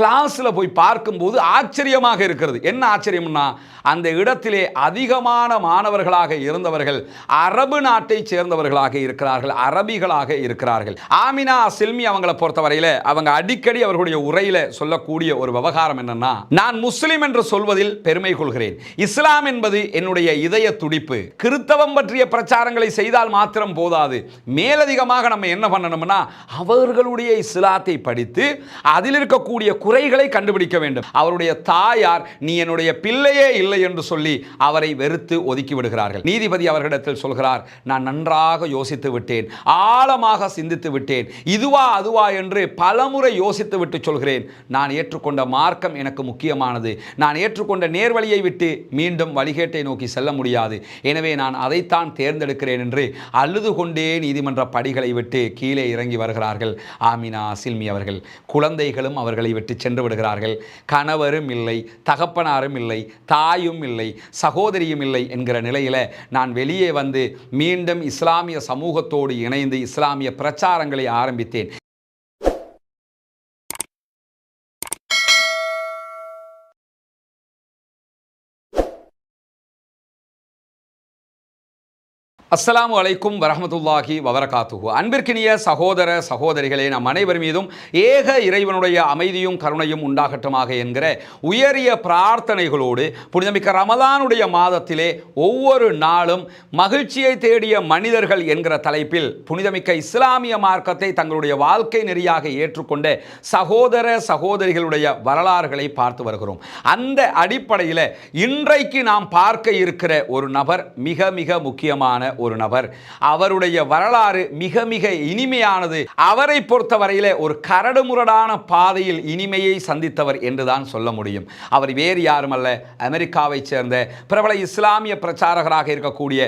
கிளாஸில் போய் பார்க்கும்போது ஆச்சரியமாக இருக்கிறது. என்ன ஆச்சரியம்னா அந்த இடத்திலே அதிகமான மாணவர்களாக இருந்தவர்கள் அரபு நாட்டை சேர்ந்தவர்களாக இருக்கிறார்கள் அரபிகளாக இருக்கிறார்கள். ஆமினா சில்மி அவங்களை பொறுத்தவரையில் அவங்க அடிக்கடி அவர்களுடைய உரையில சொல்லக்கூடிய ஒரு விவகாரம் என்னன்னா நான் முஸ்லிம் என்று சொல்வதில் பெருமை கொள்கிறேன். இஸ்லாம் என்பது என்னுடைய இதய துடிப்பு. கிறித்தவம் பற்றிய பிரச்சாரங்களை செய்தால் மாத்திரம் போதாது. மேலதிகமாக நம்ம என்ன பண்ணணும்னா அவர்களுடைய இஸ்லாத்தை படித்து அதில் இருக்கக்கூடிய குறைகளை கண்டுபிடிக்க வேண்டும். அவருடைய தாயார் நீ என்னுடைய பிள்ளையே இல்லை என்று சொல்லி அவரை வெறுத்து ஒதுக்கி விடுகிறார்கள். நீதிபதி அவர்களிடத்தில் சொல்கிறார் நான் நன்றாக யோசித்து விட்டேன் ஆழமாக சிந்தித்து விட்டேன் இதுவா அதுவா என்று பலமுறை யோசித்து விட்டு சொல்கிறேன். நான் ஏற்றுக்கொண்ட மார்க்கம் எனக்கு முக்கியமானது. நான் ஏற்றுக்கொண்ட நேர்வழியை விட்டு மீண்டும் வழிகேட்டை நோக்கி செல்ல முடியாது. எனவே நான் அதைத்தான் தேர்ந்தெடுக்கிறேன் என்று அழுது கொண்டே நீதிமன்ற படிகளை விட்டு கீழே இறங்கி வருகிறார்கள். ஆமினா சில்மி அவர்கள். குழந்தைகளும் அவர்களை விட்டு சென்று விடுகிறார்கள். கணவரும் இல்லை தகப்பனாரும் இல்லை தாயும் இல்லை சகோதரியும் இல்லை என்கிற நிலையில் நான் வெளியே வந்து மீண்டும் இஸ்லாமிய சமூகத்தோடு இணைந்து இஸ்லாமிய பிரச்சாரங்களை ஆரம்பித்தேன். அஸ்லாம் அலைக்கும் வரமத்துல்லாஹி வபரகாத்துஹு. அன்பிற்கினிய சகோதர சகோதரிகளே நம் அனைவர் மீதும் ஏக இறைவனுடைய அமைதியும் கருணையும் உண்டாகட்டுமாக என்கிற உயரிய பிரார்த்தனைகளோடு புனிதமிக்க ரமலானுடைய மாதத்திலே ஒவ்வொரு நாளும் மகிழ்ச்சியை தேடிய மனிதர்கள் என்கிற தலைப்பில் புனிதமிக்க இஸ்லாமிய மார்க்கத்தை தங்களுடைய வாழ்க்கை நெறியாக ஏற்றுக்கொண்ட சகோதர சகோதரிகளுடைய வரலாறுகளை பார்த்து வருகிறோம். அந்த அடிப்படையில் இன்றைக்கு நாம் பார்க்க இருக்கிற ஒரு நபர் மிக மிக முக்கியமான ஒரு நபர். அவருடைய வரலாறு மிக மிக இனிமையானது. அவரை பொறுத்தவரையிலே ஒரு கரடுமுரடான பாதையில் இனிமையை சந்தித்தவர் என்றுதான் சொல்ல முடியும். அவர் வேறு யாருமல்ல அமெரிக்காவை சேர்ந்த பிரபல இஸ்லாமிய பிரச்சாரகராக இருக்கக்கூடிய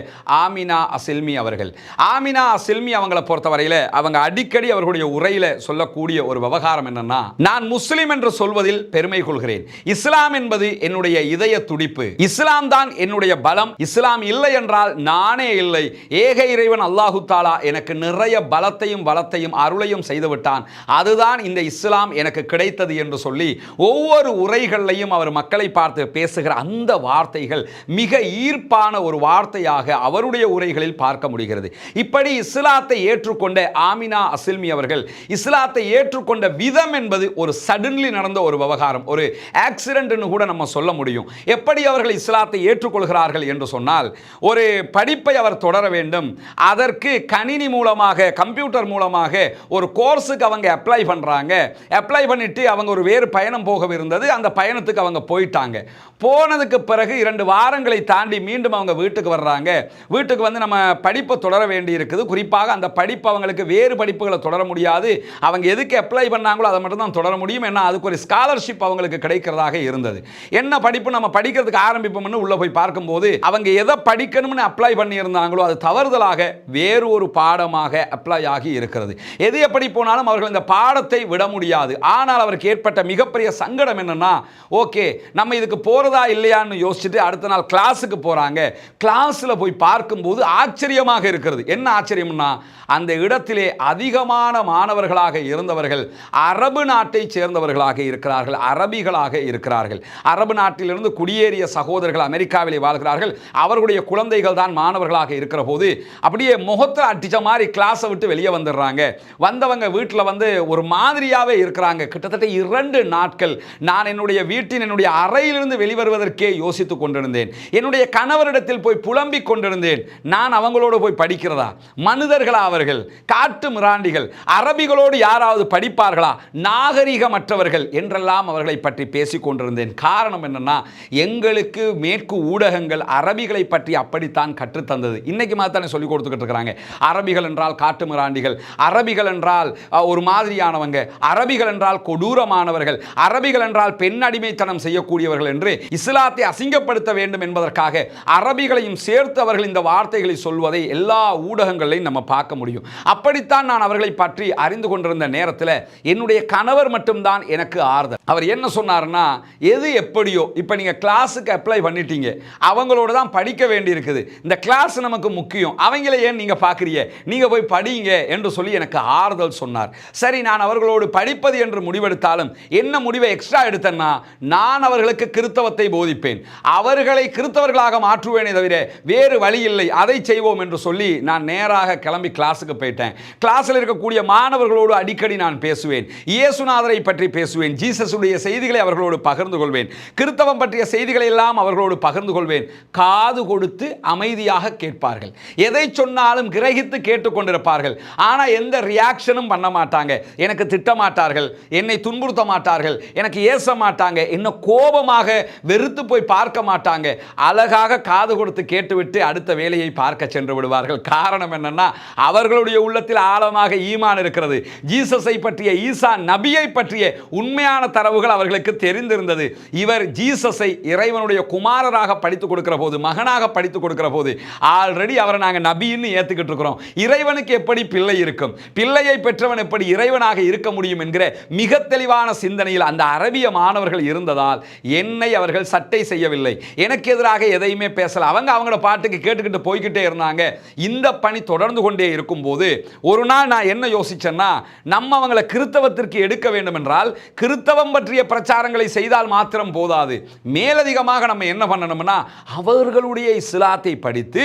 ஆமினா அசில்மி அவர்கள். ஆமினா அசில்மி அவங்கள பொறுத்தவரையில அவங்க அடிக்கடி அவர்களுடைய உரையில சொல்லக்கூடிய ஒரு விவகாரம் என்னன்னா நான் முஸ்லிம் என்று சொல்வதில் பெருமை கொள்கிறேன். இஸ்லாம் என்பது என்னுடைய இதய துடிப்பு. இஸ்லாம் தான் என்னுடைய பலம். இஸ்லாம் இல்லை என்றால் நானே இல்லை. ஏக இறைவன் அல்லாஹு தாலா எனக்கு நிறைய பலத்தையும் வளத்தையும் அருளையும் செய்துவிட்டான் அதுதான் இந்த இஸ்லாம் எனக்கு கிடைத்தது என்று சொல்லி ஒவ்வொரு உரைகளையும் அவர் மக்களை பார்த்து பேசுகிற அந்த வார்த்தைகள் மிக ஈர்ப்பான ஒரு வார்த்தையாக அவருடைய உரைகளில் பார்க்க முடிகிறது. இப்படி இஸ்லாத்தை ஏற்றுக்கொண்ட ஆமினா அசில்மி அவர்கள் இஸ்லாத்தை ஏற்றுக்கொண்ட விதம் என்பது ஒரு சடன்லி நடந்த ஒரு விவகாரம் ஒரு ஆக்சிடென்ட்னு கூட நம்ம சொல்ல முடியும். எப்படி அவர்கள் இஸ்லாத்தை ஏற்றுக்கொள்கிறார்கள் என்று சொன்னால் ஒரு படிப்பை அவர் தொடர வேண்டும். அதற்கு கணினி மூலமாக கம்ப்யூட்டர் மூலமாக ஒரு கோர்ஸுக்கு அவங்க அப்ளை பண்ணுறாங்க அப்ளை பண்ணிட்டு அவங்க ஒரு வேறு பயணம் போக இருந்தது அந்த பயணத்துக்கு அவங்க போயிட்டாங்க. போனதுக்கு பிறகு இரண்டு வாரங்களை தாண்டி மீண்டும் அவங்க வீட்டுக்கு வர்றாங்க. வீட்டுக்கு வந்து நம்ம படிப்பை தொடர வேண்டி இருக்குது குறிப்பாக அந்த படிப்பு அவங்களுக்கு வேறு படிப்புகளை தொடர முடியாது. அவங்க எதுக்கு அப்ளை பண்ணாங்களோ அதை மட்டும் தான் தொடர முடியும். ஏன்னா அதுக்கு ஒரு ஸ்காலர்ஷிப் அவங்களுக்கு கிடைக்கிறதாக இருந்தது. என்ன படிப்பு நம்ம படிக்கிறதுக்கு ஆரம்பிப்போம்னு உள்ளே போய் பார்க்கும்போது அவங்க எதை படிக்கணும்னு அப்ளை பண்ணியிருந்தாங்களோ அது தவறுதலாக வேறு ஒரு பாடமாக அப்ளை ஆகி இருக்கிறது. எது எப்படி போனாலும் அவர்கள் இந்த பாடத்தை விட முடியாது. ஆனால் அவருக்கு ஏற்பட்ட மிகப்பெரிய சங்கடம் என்னன்னா ஓகே நம்ம இதுக்கு போறதா இல்லையான்னு யோசிச்சுட்டு அடுத்த நாள் கிளாஸுக்கு போறாங்க. கிளாஸில் போய் பார்க்கும்போது ஆச்சரியமாக இருக்கிறது. என்ன ஆச்சரியம்னா அந்த இடத்திலே அதிகமான மாணவர்களாக இருந்தவர்கள் அரபு நாட்டை சேர்ந்தவர்களாக இருக்கிறார்கள் அரபிகளாக இருக்கிறார்கள். அரபு நாட்டிலிருந்து குடியேறிய சகோதரர்கள் அமெரிக்காவிலே வாழ்கிறார்கள். அவர்களுடைய குழந்தைகள் தான் மாணவர்களாக இருக்கிற போது அப்படியே முகத்தில் அடிச்ச மாதிரி கிளாஸை விட்டு வெளியே வந்துடுறாங்க. வந்தவங்க வீட்டில் வந்து ஒரு மாதிரியாகவே இருக்கிறாங்க. கிட்டத்தட்ட இரண்டு நாட்கள் நான் என்னுடைய வீட்டின் என்னுடைய அறையிலிருந்து வெளிவருவதற்கே யோசித்து கொண்டிருந்தேன். என்னுடைய கணவரிடத்தில் போய் புலம்பிக் கொண்டிருந்தேன். நான் அவங்களோடு போய் படிக்கிறதா? மனிதர்களா அவர்கள்? காட்டு மிராண்டிகள்? அரபிகளோடு யாராவது படிப்பார்களா? நாகரிகமற்றவர்கள்? என்றெல்லாம் அவர்களை பற்றி பேசிக் கொண்டிருந்தேன். காரணம் என்னன்னா எங்களுக்கு மேற்கு ஊடகங்கள் அரபிகளை பற்றி அப்படித்தான் கற்றுத்தந்தது இன்னைக்கு மாத்தானே சொல்லி கொடுத்துக்கிட்டு இருக்கிறாங்க. அரபிகள் என்றால் காட்டு மிராண்டிகள். அரபிகள் என்றால் ஒரு மாதிரியானவங்க. அரபிகள் என்றால் கொடூரமானவர்கள். அரபிகள் என்றால் பெண் அடிமைத்தனம் செய்யக்கூடியவர்கள் என்று இஸ்லாத்தை அசிங்கப்படுத்த வேண்டும் என்பதற்காக அரபிகளையும் சேர்த்து அவர்கள் இந்த வார்த்தைகளை சொல்வதை எல்லா ஊடகங்களையும் நம்ம பார்க்க முடியும். அப்படித்தான் நான் அவர்களை பற்றி அறிந்து கொண்டிருந்த நேரத்தில் என்னுடைய கணவர் மட்டும்தான் எனக்கு ஆறுதல். அவர் என்ன சொன்னார்னா எது எப்படியோ இப்போ நீங்கள் கிளாஸுக்கு அப்ளை பண்ணிட்டீங்க. அவங்களோட தான் படிக்க வேண்டியிருக்குது. இந்த கிளாஸ் நமக்கு நமக்கு முக்கியம். அவங்கள ஏன் நீங்கள் பார்க்குறீங்க? நீங்கள் போய் படியுங்க என்று சொல்லி எனக்கு ஆறுதல் சொன்னார். சரி நான் அவர்களோடு படிப்பது என்று முடிவெடுத்தாலும் என்ன முடிவை எக்ஸ்ட்ரா எடுத்தேன்னா நான் அவர்களுக்கு கிறித்தவத்தை போதிப்பேன். அவர்களை கிறித்தவர்களாக மாற்றுவேனே தவிர வேறு வழி இல்லை. அதை செய்வோம் என்று சொல்லி நான் நேராக கிளம்பி கிளாஸுக்கு போயிட்டேன். கிளாஸில் இருக்கக்கூடிய மாணவர்களோடு அடிக்கடி நான் பேசுவேன். இயேசுநாதரை பற்றி பேசுவேன். ஜீசஸுடைய செய்திகளை அவர்களோடு பகிர்ந்து கொள்வேன். கிறித்தவம் பற்றிய செய்திகளை எல்லாம் அவர்களோடு பகிர்ந்து கொள்வேன். காது கொடுத்து அமைதியாக கேட்பார்கள். எதை சொன்னாலும் கிரகித்து கேட்டுக்கொண்டிருப்பார்கள். ஆனால் எந்த ரியாக்ஷனும் பண்ண மாட்டாங்க. எனக்கு திட்டமாட்டார்கள். என்னை துன்புறுத்த மாட்டார்கள். எனக்கு ஏச மாட்டாங்க. என்ன கோபமாக வெறுத்து போய் பார்க்க மாட்டாங்க. அழகாக காது கொடுத்து கேட்டுவிட்டு அடுத்த வேலையை பார்க்க சென்று விடுவார்கள். காரணம் என்னன்னா அவர்களுடைய உள்ளத்தில் ஆழமாக ஈமான் இருக்கிறது. ஜீசஸை பற்றிய ஈசா நபியை பற்றிய உண்மையான தரவுகள் அவர்களுக்கு தெரிந்திருந்தது. இவர் ஜீசஸை இறைவனுடைய குமாரராக படித்துக் கொடுக்கிற போது மகனாக படித்துக் கொடுக்கிற போது ஆல்ரெடி ஆல்ரெடி அவரை நாங்கள் நபின்னு ஏற்றுக்கிட்டு இருக்கிறோம். இறைவனுக்கு எப்படி பிள்ளை இருக்கும்? பிள்ளையை பெற்றவன் எப்படி இறைவனாக இருக்க முடியும் என்கிற மிக தெளிவான சிந்தனையில் அந்த அரபிய மாணவர்கள் இருந்ததால் என்னை அவர்கள் சட்டை செய்யவில்லை. எனக்கு எதிராக எதையுமே பேசல. அவங்க அவங்களோட பாட்டுக்கு கேட்டுக்கிட்டு போய்கிட்டே இருந்தாங்க. இந்த பணி தொடர்ந்து கொண்டே இருக்கும்போது ஒரு நாள் நான் என்ன யோசிச்சேன்னா நம்ம அவங்கள கிறித்தவத்திற்கு எடுக்க வேண்டும் என்றால் கிறித்தவம் பற்றிய பிரச்சாரங்களை செய்தால் மாத்திரம் போதாது. மேலதிகமாக நம்ம என்ன பண்ணணும்னா அவர்களுடைய இஸ்லாத்தை படித்து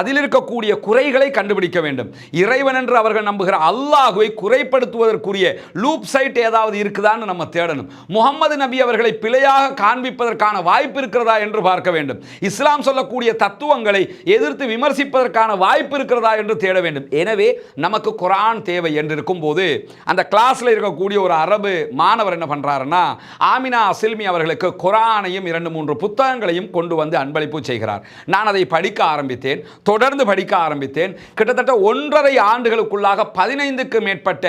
அதில் இருக்கக்கூடிய குறைகளை கண்டுபிடிக்க வேண்டும். இறைவன் என்று அவர்கள் நம்புகிற அல்லாஹுவை குறைப்படுத்துவதற்குரிய லூப் சைட் ஏதாவது இருக்குதான்னு நம்ம தேடணும். முகமது நபி அவர்களை பிழையாக காண்பிப்பதற்கான வாய்ப்பு இருக்கிறதா என்று பார்க்க வேண்டும். இஸ்லாம் சொல்லக்கூடிய தத்துவங்களை எதிர்த்து விமர்சிப்பதற்கான வாய்ப்பு இருக்கிறதா என்று தேட வேண்டும். எனவே நமக்கு குரான் தேவை என்று இருக்கும்போது அந்த கிளாஸில் இருக்கக்கூடிய ஒரு அரபு மாணவர் என்ன பண்ணுறாருன்னா ஆமினா அசில்மி அவர்களுக்கு குரானையும் இரண்டு மூன்று புத்தகங்களையும் கொண்டு வந்து அன்பளிப்பு செய்கிறார். நான் அதை படிக்க ஆரம்பித்தேன். தொடர்ந்து படிக்க ஆரம்பித்தேன். கிட்டத்தட்ட ஒன்றரை ஆண்டுகளுக்குள்ளாக பதினைந்துக்கு மேற்பட்ட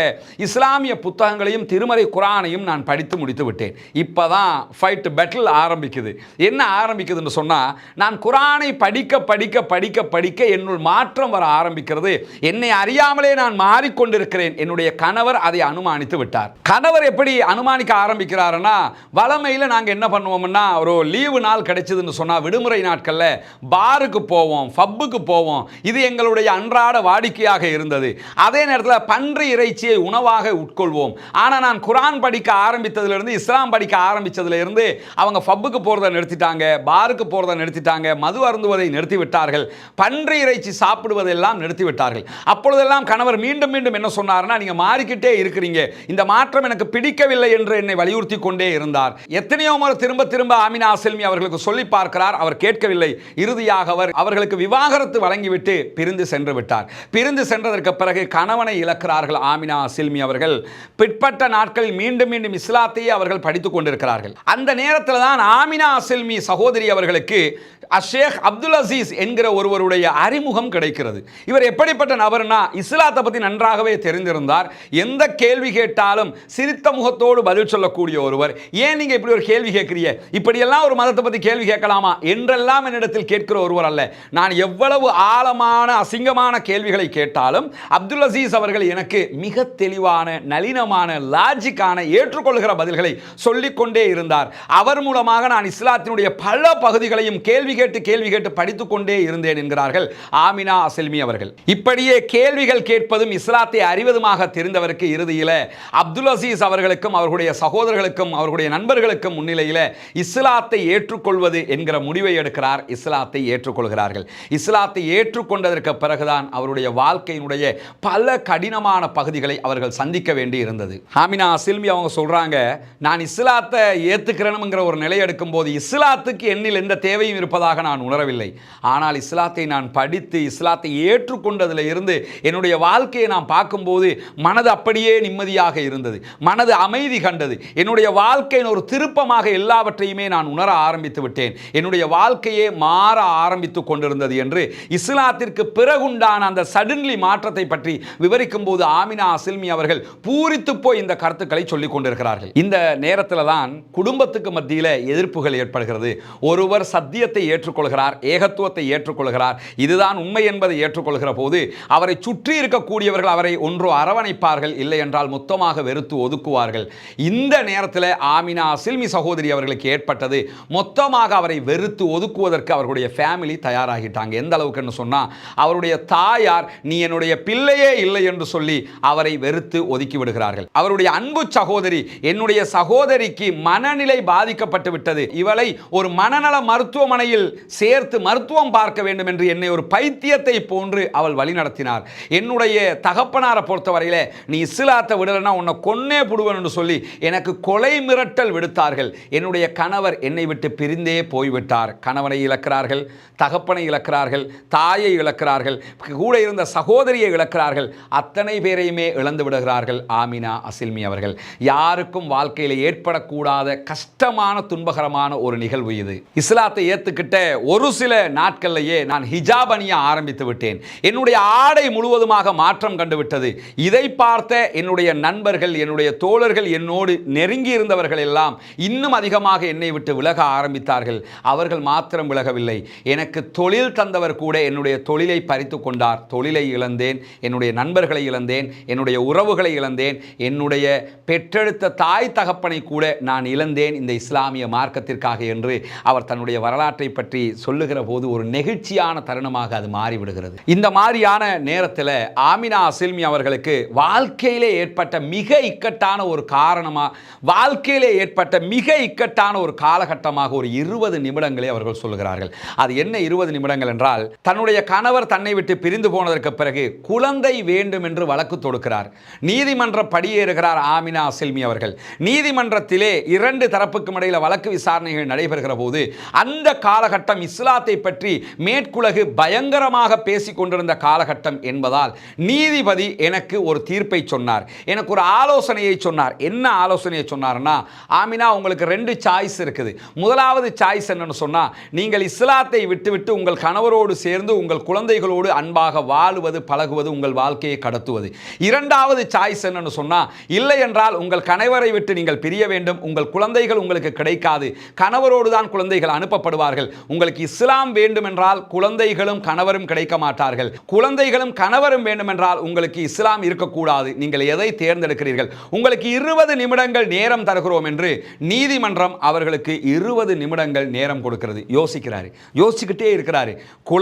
இஸ்லாமிய புத்தகங்களையும் திருமறை குரானையும் நான் படித்து முடித்து விட்டேன். இப்போ தான் ஃபைட் பெட்டில் ஆரம்பிக்குது. என்ன ஆரம்பிக்குதுன்னு சொன்னால் நான் குரானை படிக்க படிக்க படிக்க படிக்க என்னுள் மாற்றம் வர ஆரம்பிக்கிறது. என்னை அறியாமலே நான் மாறிக்கொண்டிருக்கிறேன். என்னுடைய கணவர் அதை அனுமானித்து விட்டார். கணவர் எப்படி அனுமானிக்க ஆரம்பிக்கிறாருன்னா வளமையில் நாங்கள் என்ன பண்ணுவோம்னா ஒரு லீவு நாள் கிடைச்சதுன்னு சொன்னால் விடுமுறை நாட்களில் பாருக்கு போவோம் ஃபப்புக்கு போவோம். இது எங்களுடைய அன்றாட வாடிக்கையாக இருந்தது. அதே நேரத்தில் பன்றி இறைச்சியை உணவாக உட்கொள்வோம். ஆனால் நான் குரான் படிக்க ஆரம்பித்ததுலேருந்து இஸ்லாம் படிக்க ஆரம்பித்ததுலேருந்து அவங்க ஃபப்புக்கு போகிறத நிறுத்திட்டாங்க பாருக்கு போகிறத நிறுத்திட்டாங்க மது அருந்துவதை நிறுத்தி விட்டார்கள் பன்றி இறைச்சி சாப்பிடுவதெல்லாம் நிறுத்தி விட்டார்கள் அப்பொழுதெல்லாம் கணவர் மீண்டும் மீண்டும் என்ன சொன்னார்னா நீங்க மாறிக்கிட்டே இருக்கிறீங்க. இந்த மாற்றம் எனக்கு பிடிக்கவில்லை என்று என்னை வலியுறுத்தி கொண்டே இருந்தார். எத்தனையோ முறை திரும்ப திரும்ப ஆமினா செல்மி அவர்களுக்கு சொல்லி பார்க்கிறார். அவர் கேட்கவில்லை. இறுதியாக அவர் அவர்களுக்கு விவாகரத்து வழங்கிவிட்டு பிரிந்து சென்று விட்டார். பிரிந்து சென்றதற்கு பிறகு கணவனை இழக்கிறார்கள் ஆமினா சில்மி அவர்கள். பிற்பட்ட நாட்களில் மீண்டும் மீண்டும் இஸ்லாத்தையே அவர்கள் படித்துக் கொண்டிருக்கிறார்கள். அந்த நேரத்தில் தான் ஆமினா சில்மி சகோதரி அவர்களுக்கு அஷேக் அப்துல் அசீஸ் என்கிற ஒருவருடைய அறிமுகம் கிடைக்கிறது. இவர் எப்படிப்பட்ட நபர்னா இஸ்லாத்தை பற்றி நன்றாகவே தெரிந்திருந்தார். எந்த கேள்வி கேட்டாலும் சிரித்த முகத்தோடு பதில் சொல்லக்கூடிய ஒருவர். ஏன் நீங்கள் இப்படி ஒரு கேள்வி கேட்கிறீங்க? இப்படியெல்லாம் ஒரு மதத்தை பற்றி கேள்வி கேட்கலாமா? என்றெல்லாம் என்னிடத்தில் கேட்கிற ஒருவர் அல்ல. நான் எவ்வளவு எவ்வளவு ஆழமான அசிங்கமான கேள்விகளை கேட்டாலும் அப்துல் அசீஸ் அவர்கள் எனக்கு மிக தெளிவான நளினமான லாஜிக்கான ஏற்றுக்கொள்கிற பதில்களை சொல்லிக்கொண்டே இருந்தார். அவர் மூலமாக நான் இஸ்லாத்தினுடைய பல பகுதிகளையும் கேள்வி கேட்டு கேள்வி கேட்டு படித்துக் கொண்டே இருந்தேன் என்கிறார்கள் ஆமினா அசல்மி அவர்கள். இப்படியே கேள்விகள் கேட்பதும் இஸ்லாத்தை அறிவதுமாக தெரிந்தவருக்கு இறுதியில் அப்துல் அசீஸ் அவர்களுக்கும் அவர்களுடைய சகோதரர்களுக்கும் அவர்களுடைய நண்பர்களுக்கும் முன்னிலையில் இஸ்லாத்தை ஏற்றுக்கொள்வது என்கிற முடிவை எடுக்கிறார். இஸ்லாத்தை ஏற்றுக்கொள்கிறார்கள். இஸ்லாத் இஸ்லாத்தை ஏற்றுக்கொண்டதற்கு பிறகுதான் அவருடைய வாழ்க்கையினுடைய பல கடினமான பகுதிகளை அவர்கள் சந்திக்க வேண்டி இருந்தது ஹாமினா சில்மி அவங்க சொல்கிறாங்க நான் இஸ்லாத்தை ஏற்றுக்கிறேனுங்கிற ஒரு நிலை எடுக்கும் போது இஸ்லாத்துக்கு என்னில் எந்த தேவையும் இருப்பதாக நான் உணரவில்லை. ஆனால் இஸ்லாத்தை நான் படித்து இஸ்லாத்தை ஏற்றுக்கொண்டதில் இருந்து என்னுடைய வாழ்க்கையை நான் பார்க்கும்போது மனது அப்படியே நிம்மதியாக இருந்தது. மனது அமைதி கண்டது. என்னுடைய வாழ்க்கையின் ஒரு திருப்பமாக எல்லாவற்றையுமே நான் உணர ஆரம்பித்து விட்டேன். என்னுடைய வாழ்க்கையே மாற ஆரம்பித்து கொண்டிருந்தது என்று இஸ்லாத்திற்கு பிறகுண்டான அந்த சடன்லி மாற்றத்தை பற்றி விவரிக்கும் போது ஆமினா அசில்மி அவர்கள் பூரித்து போய் இந்த கருத்துக்களை சொல்லிக் கொண்டிருக்கிறார்கள். இந்த நேரத்தில் தான் குடும்பத்துக்கு மத்தியில் எதிர்ப்புகள் ஏற்படுகிறது. ஒருவர் சத்தியத்தை ஏற்றுக்கொள்கிறார் ஏகத்துவத்தை ஏற்றுக்கொள்கிறார். இதுதான் உண்மை என்பதை ஏற்றுக்கொள்கிற போது அவரை சுற்றி இருக்கக்கூடியவர்கள் அவரை ஒன்றோ அரவணைப்பார்கள் இல்லை என்றால் மொத்தமாக வெறுத்து ஒதுக்குவார்கள். இந்த நேரத்தில் ஆமினா சில்மி சகோதரி அவர்களுக்கு ஏற்பட்டது மொத்தமாக அவரை வெறுத்து ஒதுக்குவதற்கு அவர்களுடைய ஃபேமிலி தயாராகிட்டாங்க. எந்த அளவுக்கு அளவுக்குன்னு சொன்னால் அவருடைய தாயார் நீ என்னுடைய பிள்ளையே இல்லை என்று சொல்லி அவரை வெறுத்து ஒதுக்கி விடுகிறார்கள். அவருடைய அன்பு சகோதரி என்னுடைய சகோதரிக்கு மனநிலை பாதிக்கப்பட்டு விட்டது. இவளை ஒரு மனநல மருத்துவமனையில் சேர்த்து மருத்துவம் பார்க்க வேண்டும் என்று என்னை ஒரு பைத்தியத்தை போன்று அவள் வழிநடத்தினார் என்னுடைய தகப்பனாரை பொறுத்தவரையில நீ இஸ்லாத்தை விடலைன்னா உன்னை கொன்னே புடுவன் என்று சொல்லி எனக்கு கொலை மிரட்டல் விடுத்தார்கள். என்னுடைய கணவர் என்னை விட்டு பிரிந்தே போய்விட்டார். கணவனை இழக்கிறார்கள் தகப்பனை இழக்கிறார்கள் தாயை இழக்கிறார்கள் கூட இருந்த சகோதரியை இழக்கிறார்கள் அத்தனை பேரையுமே இழந்து விடுகிறார்கள். ஆமினா அசில்மி அவர்கள். யாருக்கும் வாழ்க்கையில் ஏற்படக்கூடாத கஷ்டமான துன்பகரமான ஒரு நிகழ்வு இது. இஸ்லாத்தை ஏற்றுக்கிட்ட ஒரு சில நாட்கள்லேயே நான் ஹிஜாப் அணிய ஆரம்பித்து விட்டேன். என்னுடைய ஆடை முழுவதுமாக மாற்றம் கண்டுவிட்டது. இதை பார்த்த என்னுடைய நண்பர்கள் என்னுடைய தோழர்கள் என்னோடு நெருங்கி இருந்தவர்கள் எல்லாம் இன்னும் அதிகமாக என்னை விட்டு விலக ஆரம்பித்தார்கள். அவர்கள் மாத்திரம் விலகவில்லை. எனக்கு தொழில் தந்தவர் கூட என்னுடைய தொழிலை பறித்து கொண்டார். தொழிலை இழந்தேன் என்னுடைய நண்பர்களை இழந்தேன் என்னுடைய உறவுகளை இழந்தேன் என்னுடைய பெற்றெடுத்த தாய் தகப்பனை கூட நான் இழந்தேன் இந்த இஸ்லாமிய மார்க்கத்திற்காக என்று அவர் தன்னுடைய வரலாற்றை பற்றி சொல்லுகிற போது ஒரு நெகிழ்ச்சியான தருணமாக அது மாறிவிடுகிறது. இந்த மாதிரியான நேரத்தில் ஆமினா அசில்மி அவர்களுக்கு வாழ்க்கையிலே ஏற்பட்ட மிக இக்கட்டான ஒரு காரணமாக வாழ்க்கையிலே ஏற்பட்ட மிக இக்கட்டான ஒரு காலகட்டமாக ஒரு இருபது நிமிடங்களை அவர்கள் சொல்லுகிறார்கள். அது என்ன இருபது நிமிடங்கள் என்றால் தன்னுடைய கணவர் தன்னை விட்டு பிரிந்து போனதற்கு பிறகு குழந்தை வேண்டும் என்று வழக்கு தொடுக்கிறார். நீதிமன்ற படியேறுகிறார் ஆமினா செல்மி அவர்கள். நீதிமன்றத்திலே இரண்டு தரப்புக்கும் இடையில் வழக்கு விசாரணைகள் நடைபெறுகிற போது அந்த காலகட்டம் இஸ்லாத்தை பற்றி மேற்குலகு பயங்கரமாக பேசிக் கொண்டிருந்த காலகட்டம் என்பதால் நீதிபதி எனக்கு ஒரு தீர்ப்பை சொன்னார். எனக்கு ஒரு ஆலோசனையை சொன்னார். என்ன ஆலோசனையை சொன்னார்னா ஆமினா உங்களுக்கு ரெண்டு சாய்ஸ் இருக்குது. முதலாவது சாய்ஸ் என்னன்னு சொன்னா நீங்கள் இஸ்லாத்தை விட்டுவிட்டு உங்கள் கணவரோடு சேர்ந்து உங்கள் குழந்தைகளோடு அன்பாக வாழுவது பழகுவது உங்கள் வாழ்க்கையை கடத்துவது. இரண்டாவது சாய்ஸ் என்னன்னு சொன்னால் இல்லை என்றால் உங்கள் கணவரை விட்டு நீங்கள் பிரிய வேண்டும். உங்கள் குழந்தைகள் உங்களுக்கு கிடைக்காது. கணவரோடு தான் குழந்தைகள் அனுப்பப்படுவார்கள். உங்களுக்கு இஸ்லாம் வேண்டும் என்றால் குழந்தைகளும் கணவரும் கிடைக்க மாட்டார்கள். குழந்தைகளும் கணவரும் வேண்டும் என்றால் உங்களுக்கு இஸ்லாம் இருக்கக்கூடாது. நீங்கள் எதை தேர்ந்தெடுக்கிறீர்கள்? உங்களுக்கு இருபது நிமிடங்கள் நேரம் தருகிறோம் என்று நீதிமன்றம் அவர்களுக்கு இருபது நிமிடங்கள் நேரம் கொடுக்கிறது. யோசிக்கிறாரு. யோசிச்சுக்கிட்டே இருக்கிறாரு.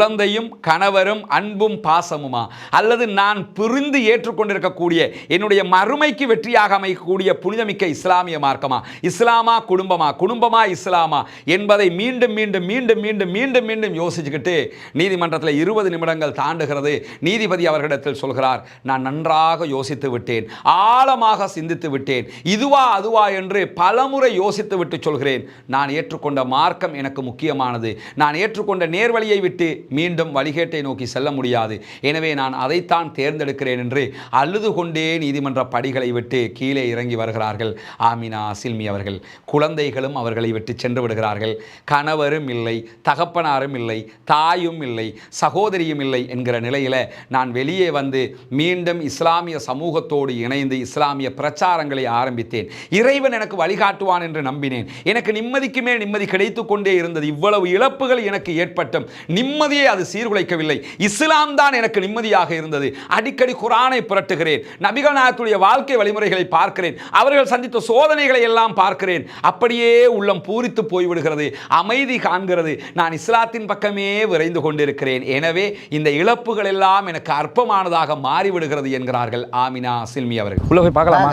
குழந்தையும் கணவரும் அன்பும் பாசமுமா? அல்லது நான் பிரிந்து ஏற்றுக்கொண்டிருக்கக்கூடிய என்னுடைய மறுமைக்கு வெற்றியாக அமைக்கக்கூடிய புனிதமிக்க இஸ்லாமிய மார்க்கமா? இஸ்லாமா குடும்பமா? குடும்பமா இஸ்லாமா? என்பதை மீண்டும் மீண்டும் மீண்டும் மீண்டும் மீண்டும் மீண்டும் யோசிச்சுக்கிட்டு நீதிமன்றத்தில் இருபது நிமிடங்கள் தாண்டுகிறது. நீதிபதி அவர்களிடத்தில் சொல்கிறார் நான் நன்றாக யோசித்து விட்டேன். ஆழமாக சிந்தித்து விட்டேன். இதுவா அதுவா என்று பலமுறை யோசித்து விட்டு சொல்கிறேன். நான் ஏற்றுக்கொண்ட மார்க்கம் எனக்கு முக்கியமானது. நான் ஏற்றுக்கொண்ட நேர்வழியை விட்டு மீண்டும் வழிகேட்டை நோக்கி செல்ல முடியாது. எனவே நான் அதைத்தான் தேர்ந்தெடுக்கிறேன் என்று அழுது கொண்டே நீதிமன்ற படிகளை விட்டு கீழே இறங்கி வருகிறார்கள். ஆமினா சில்மி அவர்கள். குழந்தைகளும் அவர்களை விட்டு சென்று விடுகிறார்கள். கணவரும் இல்லை தகப்பனாரும் இல்லை தாயும் இல்லை சகோதரியும் இல்லை என்கிற நிலையில் நான் வெளியே வந்து மீண்டும் இஸ்லாமிய சமூகத்தோடு இணைந்து இஸ்லாமிய பிரச்சாரங்களை ஆரம்பித்தேன். இறைவன் எனக்கு வழிகாட்டுவான் என்று நம்பினேன். எனக்கு நிம்மதிக்குமே நிம்மதி கிடைத்து கொண்டே இருந்தது. இவ்வளவு இழப்புகள் எனக்கு ஏற்பட்டும். நிம்மதியை அது சீர்குலைக்கவில்லை. இஸ்லாம் தான் எனக்கு நிம்மதியாக இருந்தது. அடிக்கடி குரானை புரட்டுகிறேன். நபிகள் நாயகத்துடைய வாழ்க்கை வழிமுறைகளை பார்க்கிறேன். அவர்கள் சந்தித்த சோதனைகளை எல்லாம் பார்க்கிறேன். அப்படியே உள்ளம் பூரித்து போய்விடுகிறது. அமைதி காண்கிறது. நான் இஸ்லாத்தின் பக்கமே விரைந்து கொண்டிருக்கிறேன். எனவே இந்த இழப்புகள் எல்லாம் எனக்கு அற்பமானதாக மாறிவிடுகிறது என்கிறார்கள் ஆமினா சில்மி அவர்கள். உள்ள போய் பார்க்கலாமா?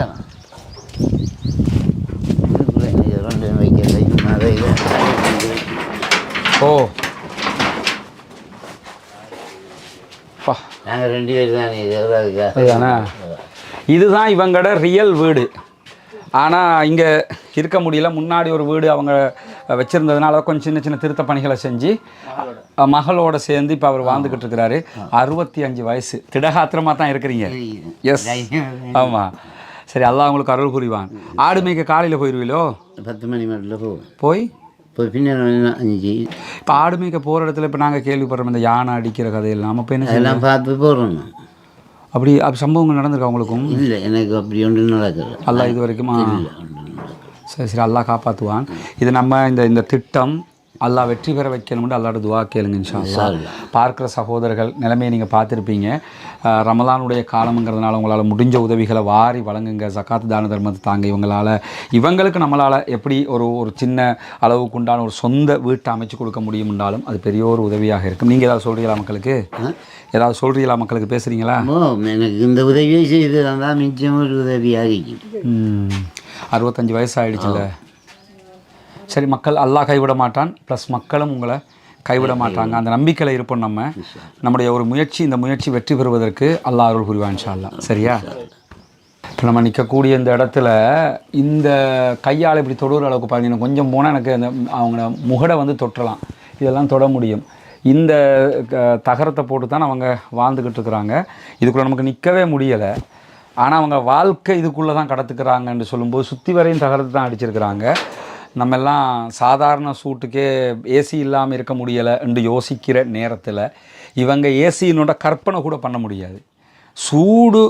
ஓ. பா நாங்கள் ரெண்டு பேர் தான் இதுதான் இவங்களோட ரியல் வீடு. ஆனால் இங்கே இருக்க முடியல. முன்னாடி ஒரு வீடு அவங்க வச்சுருந்ததுனால கொஞ்சம் சின்ன சின்ன திருத்த பணிகளை செஞ்சு மகளோட சேர்ந்து இப்போ அவர் வாழ்ந்துக்கிட்டு இருக்கிறாரு. அறுபத்தி அஞ்சு வயசு. திடகாத்திரமாக தான் இருக்கிறீங்க. எஸ் ஆமாம் சரி அல்லாஹ் உங்களுக்கு அருள் புரிவான். ஆடு மேய்க்க காலையில் போயிடுவீங்களோ பத்து மணி போவோம் போய்? இப்போ பின்னாடி அஞ்சு இப்போ ஆடு மேய்க்க போகிற இடத்துல இப்போ நாங்கள் கேள்விப்படுறோம் இந்த யானை அடிக்கிற கதையெல்லாம் அப்போ என்ன அதெல்லாம் பார்த்து போடுறோம். அப்படி அப்படி சம்பவங்கள் நடந்திருக்கா உங்களுக்கும்? இல்லை எனக்கு அப்படி ஒன்றும் நடக்கல. அல்லாஹ் இது வரைக்கும் சரி சரி அல்லாஹ் காப்பாற்றுவான் இது நம்ம இந்த இந்த திட்டம் அல்லாஹ் வெற்றி பெற வைக்கணும்னு அல்லாட துவா கேளுங்க இன்ஷா பார்க்குற சகோதரர்கள் நிலைமையை நீங்கள் பார்த்துருப்பீங்க. ரமலானுடைய காலம்ங்கிறதுனால உங்களால் முடிஞ்ச உதவிகளை வாரி வழங்குங்க. ஜக்காத் தான தர்மத்தை தாங்க இவங்களால். இவங்களுக்கு நம்மளால் எப்படி ஒரு ஒரு சின்ன அளவுக்கு உண்டான ஒரு சொந்த வீட்டை அமைச்சு கொடுக்க முடியும்னாலும் அது பெரிய ஒரு உதவியாக இருக்கும். நீங்கள் ஏதாவது சொல்கிறீங்களா மக்களுக்கு? ஏதாவது சொல்கிறீங்களா மக்களுக்கு? பேசுகிறீங்களா எனக்கு இந்த உதவியை செய்து தந்தால் மிச்சம் ஒரு உதவியாக அறுபத்தஞ்சு வயசு ஆயிடுச்சுல்ல. சரி மக்கள் அல்லாஹ் கைவிட மாட்டான். ப்ளஸ் மக்களும் உங்களை கைவிட மாட்டாங்க. அந்த நம்பிக்கையில் இருப்போம் நம்ம. நம்முடைய ஒரு முயற்சி இந்த முயற்சி வெற்றி பெறுவதற்கு அல்லாஹ் அருள் புரிவான் இன்ஷா அல்லாஹ் சரியா? இப்போ நம்ம நிற்கக்கூடிய இந்த இடத்துல இந்த கையால் இப்படி தொடுற அளவுக்கு பாருங்க. இன்னும் கொஞ்சம் போனால் எனக்கு அந்த அவங்க முகடை வந்து தொட்டலாம். இதெல்லாம் தொட முடியும். இந்த தகரத்தை போட்டு தான் அவங்க வாழ்ந்துக்கிட்டு இருக்கிறாங்க. இதுக்குள்ளே நமக்கு நிற்கவே முடியலை. ஆனால் அவங்க வாழ்க்கை இதுக்குள்ளே தான் கடத்துக்கிறாங்கன்னு சொல்லும்போது சுற்றி வரையும் தகரத்தை தான் அடிச்சிருக்கிறாங்க. நம்ம எல்லாம் சாதாரண சூட்டுக்கே ஏசி இல்லாமல் இருக்க முடியலை என்று யோசிக்கிற நேரத்தில் இவங்க ஏசியினோட கற்பனை கூட பண்ண முடியாது. சூடு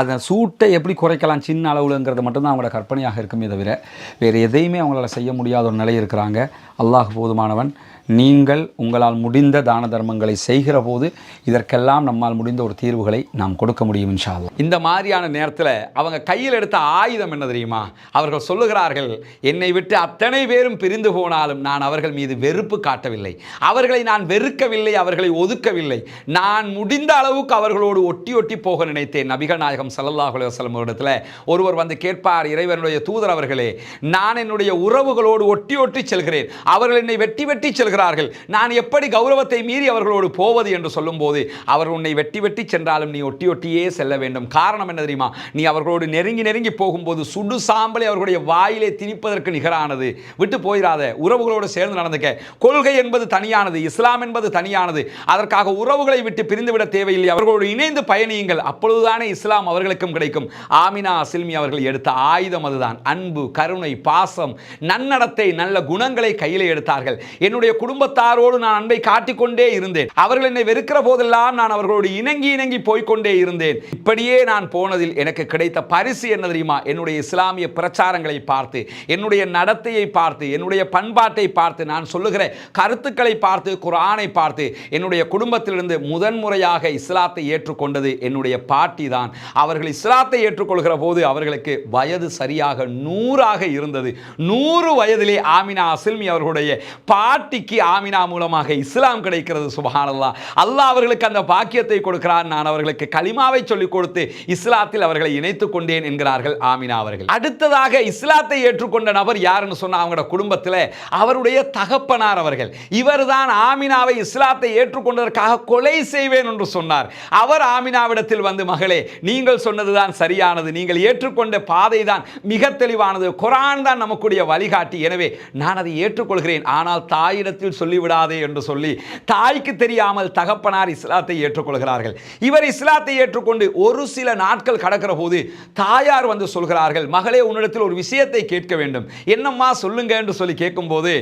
அதை சூட்டை எப்படி குறைக்கலாம்? சின்ன அளவுலங்கிறது மட்டும்தான் அவங்களோட கற்பனையாக இருக்குமே தவிர வேறு எதையுமே அவங்களால செய்ய முடியாத ஒரு நிலை இருக்கிறாங்க. அல்லாஹ் போதுமானவன். நீங்கள் உங்களால் முடிந்த தான தர்மங்களை செய்கிற போது இதற்கெல்லாம் நம்மால் முடிந்த ஒரு தீர்வுகளை நாம் கொடுக்க முடியும் இன்ஷா இந்த மாதிரியான நேரத்தில் அவங்க கையில் எடுத்த ஆயுதம் என்ன தெரியுமா? அவர்கள் சொல்லுகிறார்கள் என்னை விட்டு அத்தனை பேரும் பிரிந்து போனாலும் நான் அவர்கள் மீது வெறுப்பு காட்டவில்லை. அவர்களை நான் வெறுக்கவில்லை அவர்களை ஒதுக்கவில்லை. நான் முடிந்த அளவுக்கு அவர்களோடு ஒட்டி ஒட்டி போக நினைத்தேன். நபிகள் நாயகம் நாயகம் அலைஹி வஸல்லம் இடத்துல ஒருவர் வந்து கேட்பார் இறைவனுடைய தூதர் அவர்களே நான் என்னுடைய உறவுகளோடு ஒட்டி ஒட்டி செல்கிறேன். அவர்கள் என்னை வெட்டி வெட்டி செல்கிறார்கள். நான் எப்படி கௌரவத்தை மீறி அவர்களோடு போவது என்று சொல்லும்போது அவர் உன்னை வெட்டி வெட்டி சென்றாலும் நீ ஒட்டி ஒட்டியே செல்ல வேண்டும். காரணம் என்ன தெரியுமா? நீ அவர்களோடு நெருங்கி நெருங்கி போகும்போது சுடு சாம்பலை அவர்களுடைய வாயிலே திணிப்பதற்கு நிகரானது. விட்டு போயிடாத உறவுகளோடு சேர்ந்து நடந்துக்க. கொள்கை என்பது தனியானது இஸ்லாம் என்பது தனியானது. அதற்காக உறவுகளை விட்டு பிரிந்துவிட தேவையில்லை. அவர்களோடு இணைந்து பயணியுங்கள். அப்பொழுதுதானே இஸ்லாம் அவர்களுக்கும் கிடைக்கும். ஆமினா சில்மி அவர்கள் எடுத்த ஆயுதம் அதுதான். அன்பு கருணை பாசம் நன்னடத்தை நல்ல குணங்களை கையில் எடுத்தார்கள். என்னுடைய குடும்பத்தாரோடு நான் அன்பை காட்டிக்கொண்டே இருந்தேன். அவர்கள் என்னை வெறுக்கிற போதெல்லாம் நான் அவர்களோடு இணங்கி இணங்கி போய்க்கொண்டே இருந்தேன். இப்படியே நான் போனதில் எனக்கு கிடைத்த பரிசு என்ன தெரியுமா? என்னுடைய இஸ்லாமிய பிரச்சாரங்களை பார்த்து என்னுடைய நடத்தையை பார்த்து என்னுடைய பண்பாட்டை பார்த்து நான் சொல்லுகிற கருத்துக்களை பார்த்து குரானை பார்த்து என்னுடைய குடும்பத்திலிருந்து முதன்முறையாக இஸ்லாத்தை ஏற்றுக்கொண்டது என்னுடைய பாட்டி தான். அவர்கள் இஸ்லாத்தை ஏற்றுக்கொள்கிற போது அவர்களுக்கு வயது சரியாக நூறாக இருந்தது. நூறு வயதிலே ஆமினா அசில்மி அவர்களுடைய பாட்டிக்கு ஆமினா மூலமாக இஸ்லாம் கிடைக்கிறது சுபஹானல்லா. அல்லாஹ் அவர்களுக்கு அந்த பாக்கியத்தை கொடுக்கிறார் நான் அவர்களுக்கு கலிமாவை சொல்லிக் கொடுத்து இஸ்லாத்தில் அவர்களை இணைத்துக் கொண்டேன் என்கிறார்கள் ஆமினா அவர்கள். அடுத்ததாக இஸ்லாத்தை ஏற்றுக்கொண்ட நபர் யாருன்னு சொன்னால் அவங்களோட குடும்பத்தில் அவருடைய தகப்பனார் அவர்கள். இவர்தான் ஆமினாவை இஸ்லாத்தை ஏற்றுக்கொண்டதற்காக கொலை செய்வேன் என்று சொன்னார். அவர் ஆமினாவிடத்தில் வந்து மகளே நீங்கள் சொன்னதுதான் சரியானது. நீங்கள் ஏற்றுக்கொண்ட பாதை தான் மிக தெளிவானது. குரான் தான் நமக்குடைய வழிகாட்டி. எனவே நான் அதை ஏற்றுக்கொள்கிறேன். ஆனால் தாயிடத்தில் சொல்லிவிடாதே என்று சொல்லி தாய்க்கு தெரியாமல் தகப்பனார் இஸ்லாத்தை ஏற்றுக்கொள்கிறார்கள். இவர் இஸ்லாத்தை ஏற்றுக்கொண்டு ஒரு சில நாட்கள் கடக்கிற போது தாயார் வந்து சொல்கிறார்கள் மகளே உன்னிடத்தில் ஒரு விஷயத்தை கேட்க வேண்டும். என்னம்மா சொல்லுங்க? என்று சொல்லி கேட்கும்போது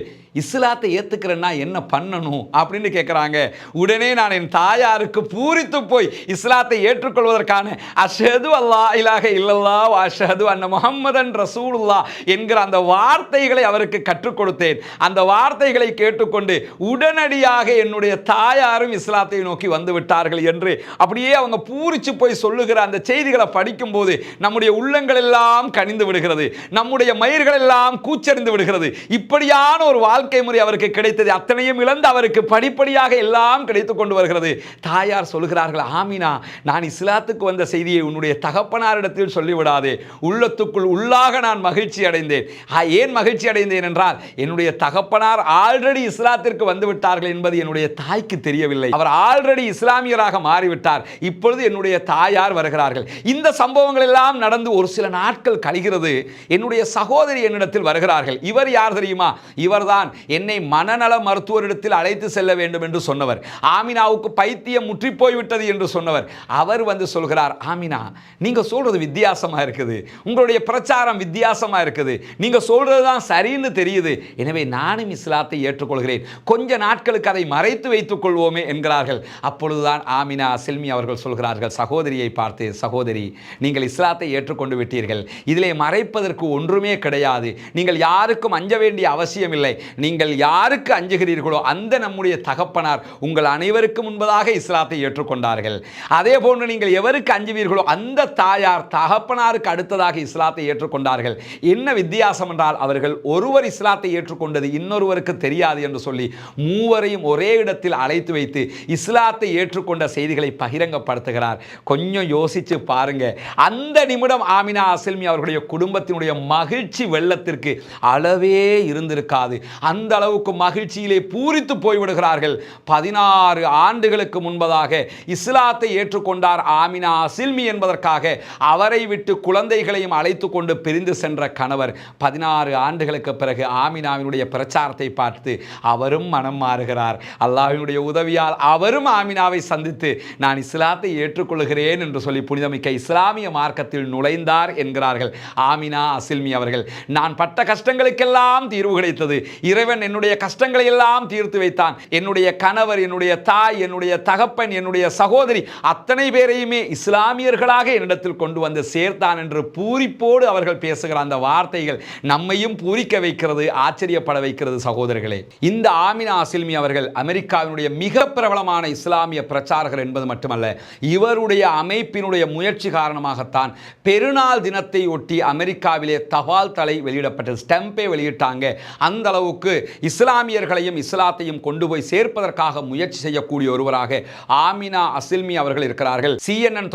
இஸ்லாத்தை ஏத்துக்கிறேன்னா என்ன பண்ணணும்? அப்படின்னு கேட்குறாங்க. உடனே நான் என் தாயாருக்கு பூரித்து போய் இஸ்லாத்தை ஏற்றுக்கொள்வதற்கான அஷது அல்லா இலாக இல்லல்லா அஷது அன்ன முகம்மதன் ரசூலுல்லா என்கிற அந்த வார்த்தைகளை அவருக்கு கற்றுக் கொடுத்தேன். அந்த வார்த்தைகளை கேட்டுக்கொண்டு உடனடியாக என்னுடைய தாயாரும் இஸ்லாத்தை நோக்கி வந்து விட்டார்கள் என்று அப்படியே அவங்க பூரிச்சு போய் சொல்லுகிற அந்த செய்திகளை படிக்கும்போது நம்முடைய உள்ளங்கள் எல்லாம் கனிந்து விடுகிறது. நம்முடைய மயிர்கள் எல்லாம் கூச்சறிந்து விடுகிறது. இப்படியான ஒரு வாழ்க்கை முறை அவருக்கு கிடைத்தது. அத்தனையும் இழந்து அவருக்கு படிப்படியாக எல்லாம் கிடைத்து கொண்டு வருகிறது. தாயார் சொல்கிறார்கள் ஆமினா நான் இஸ்லாத்துக்கு வந்த செய்தியை உன்னுடைய தகப்பனாரிடத்தில் சொல்லிவிடாதே. உள்ளத்துக்குள் உள்ளாக நான் மகிழ்ச்சி அடைந்தேன். ஏன் மகிழ்ச்சி அடைந்தேன் என்றால் என்னுடைய தகப்பனார் ஆல்ரெடி இஸ்லாத்திற்கு வந்துவிட்டார்கள் என்பது என்னுடைய தாய்க்கு தெரியவில்லை. அவர் ஆல்ரெடி இஸ்லாமியராக மாறிவிட்டார். இப்பொழுது என்னுடைய தாயார் வருகிறார்கள். இந்த சம்பவங்கள் எல்லாம் நடந்து ஒரு சில நாட்கள் கழிகிறது. என்னுடைய சகோதரி என்னிடத்தில் வருகிறார்கள். இவர் யார் தெரியுமா? இவர்தான் என்னை மனநல மருத்துவரிடத்தில் அழைத்து செல்ல வேண்டும் என்று சொன்னவர். ஆமினாவுக்கு பைத்தியம் முற்றி போய்விட்டது என்று சொன்னவர். அவர் வந்து சொல்கிறார் ஆமினா ஆமினா நீங்கள் சொல்கிறது வித்தியாசமாக இருக்குது. உங்களுடைய பிரச்சாரம் வித்தியாசமாக இருக்குது. நீங்கள் சொல்கிறது தான் சரின்னு தெரியுது. எனவே நானும் இஸ்லாத்தை ஏற்றுக்கொள்கிறேன். கொஞ்ச நாட்களுக்கு அதை மறைத்து வைத்துக் கொள்வோமே என்கிறார்கள். அப்பொழுதுதான் ஆமினா செல்மி அவர்கள் சொல்கிறார்கள் சகோதரியை பார்த்து சகோதரி நீங்கள் இஸ்லாத்தை ஏற்றுக்கொண்டு விட்டீர்கள். இதிலே மறைப்பதற்கு ஒன்றுமே கிடையாது. நீங்கள் யாருக்கும் அஞ்ச வேண்டிய அவசியம் இல்லை நீங்கள் யாருக்கு அஞ்சுகிறீர்களோ அந்த நம்முடைய தகப்பனார் உங்கள் அனைவருக்கும் முன்பதாக இஸ்லாத்தை ஏற்றுக்கொண்டார்கள். அதே போன்று நீங்கள் எவருக்கு அஞ்சுவீர்களோ அந்த தாயார் தகப்பனாருக்கு அடுத்ததாக இஸ்லாத்தை ஏற்றுக்கொண்டார்கள். என்ன வித்தியாசம் என்றால் அவர்கள் ஒருவர் இஸ்லாத்தை ஏற்றுக்கொண்டது இன்னொருவருக்கு தெரியாது என்று சொல்லி மூவரையும் ஒரே இடத்தில் அழைத்து வைத்து இஸ்லாத்தை ஏற்றுக்கொண்ட செய்திகளை பகிரங்கப்படுத்துகிறார். கொஞ்சம் யோசிச்சு பாருங்க. அந்த நிமிடம் ஆமினா அசல்மி அவர்களுடைய குடும்பத்தினுடைய மகிழ்ச்சி வெள்ளத்திற்கு அளவே இருந்திருக்காது. அந்த அளவுக்கு மகிழ்ச்சியிலே பூரித்து போய்விடுகிறார்கள். பதினாறு ஆண்டுகளுக்கு முன்பதாக இஸ்லாத்தை ஏற்றுக்கொண்டார் ஆமினா அசில்மி என்பதற்காக அவரை விட்டு குழந்தைகளையும் அழைத்து கொண்டு பிரிந்து சென்ற கணவர் பதினாறு ஆண்டுகளுக்கு பிறகு ஆமினாவினுடைய பிரச்சாரத்தை பார்த்து அவரும் மனம் மாறுகிறார். அல்லாவினுடைய உதவியால் அவரும் ஆமினாவை சந்தித்து நான் இஸ்லாத்தை ஏற்றுக்கொள்கிறேன் என்று சொல்லி புனிதமிக்க இஸ்லாமிய மார்க்கத்தில் நுழைந்தார் என்கிறார்கள் ஆமினா அசில்மி அவர்கள். நான் பட்ட கஷ்டங்களுக்கெல்லாம் தீர்வு கிடைத்தது. இறைவன் என்னுடைய கஷ்டங்களை எல்லாம் தீர்த்து வைத்தான். என்னுடைய கணவர் என்னுடைய தாய் என்னுடைய தகப்பன் என்னுடைய சகோதரி அத்தனை பேரையுமே இஸ்லாமியர்கள் அவர்களாக என்னிடத்தில் கொண்டு வந்து சேர்த்தான் என்று பூரிப்போடு அவர்கள் பேசுகிற அந்த வார்த்தைகள் நம்மையும் பூரிக்க வைக்கிறது ஆச்சரியப்பட வைக்கிறது சகோதரர்களே. இந்த ஆமினா அசில்மி அவர்கள் அமெரிக்காவினுடைய மிக பிரபலமான இஸ்லாமிய பிரச்சாரகர் என்பது மட்டுமல்ல இவருடைய அமைப்பினுடைய முயற்சி காரணமாகத்தான் பெருநாள் தினத்தை ஒட்டி அமெரிக்காவிலே தபால் தலை வெளியிடப்பட்டது ஸ்டெம்பே வெளியிட்டாங்க. அந்த அளவுக்கு இஸ்லாமியர்களையும் இஸ்லாத்தையும் கொண்டு போய் சேர்ப்பதற்காக முயற்சி செய்யக்கூடிய ஒருவராக ஆமினா அசில்மி அவர்கள் இருக்கிறார்கள். சிஎன்என்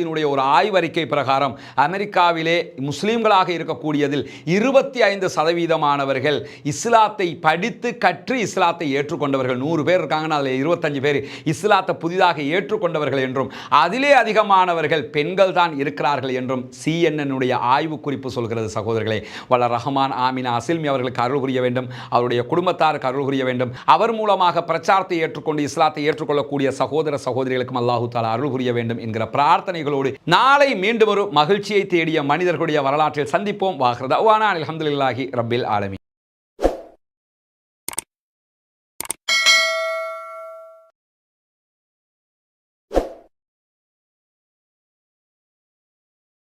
தொலைக்காட்சியினுடைய ஒரு ஆய்வறிக்கை பிரகாரம் அமெரிக்காவிலே முஸ்லீம்களாக இருக்கக்கூடியதில் இருபத்தி ஐந்து சதவீதமானவர்கள் இஸ்லாத்தை படித்து கற்று இஸ்லாத்தை ஏற்றுக்கொண்டவர்கள். நூறு பேர் இருக்காங்கன்னா அதில் இருபத்தஞ்சு பேர் இஸ்லாத்தை புதிதாக ஏற்றுக்கொண்டவர்கள் என்றும் அதிலே அதிகமானவர்கள் பெண்கள் தான் இருக்கிறார்கள் என்றும் சிஎன்என்னுடைய ஆய்வு குறிப்பு சொல்கிறது சகோதரர்களே. வல்ல ரஹமான் ஆமினா. அசில்மி அவர்களுக்கு அருள் புரிய வேண்டும். அவருடைய குடும்பத்தாருக்கு அருள் புரிய வேண்டும். அவர் மூலமாக பிரச்சாரத்தை ஏற்றுக்கொண்டு இஸ்லாத்தை ஏற்றுக்கொள்ளக்கூடிய சகோதர சகோதரிகளுக்கும் அல்லாஹு தாலா அருள் புரிய வேண்டும் என்கிற பிரார்த்தனைகள் பிரார்த்தனைகளோடு நாளை மீண்டும் ஒரு மகிழ்ச்சியை தேடிய மனிதர்களுடைய வரலாற்றில் சந்திப்போம். வாஹ்ரதா அலமதுல்லாஹி ரபில் ஆலமி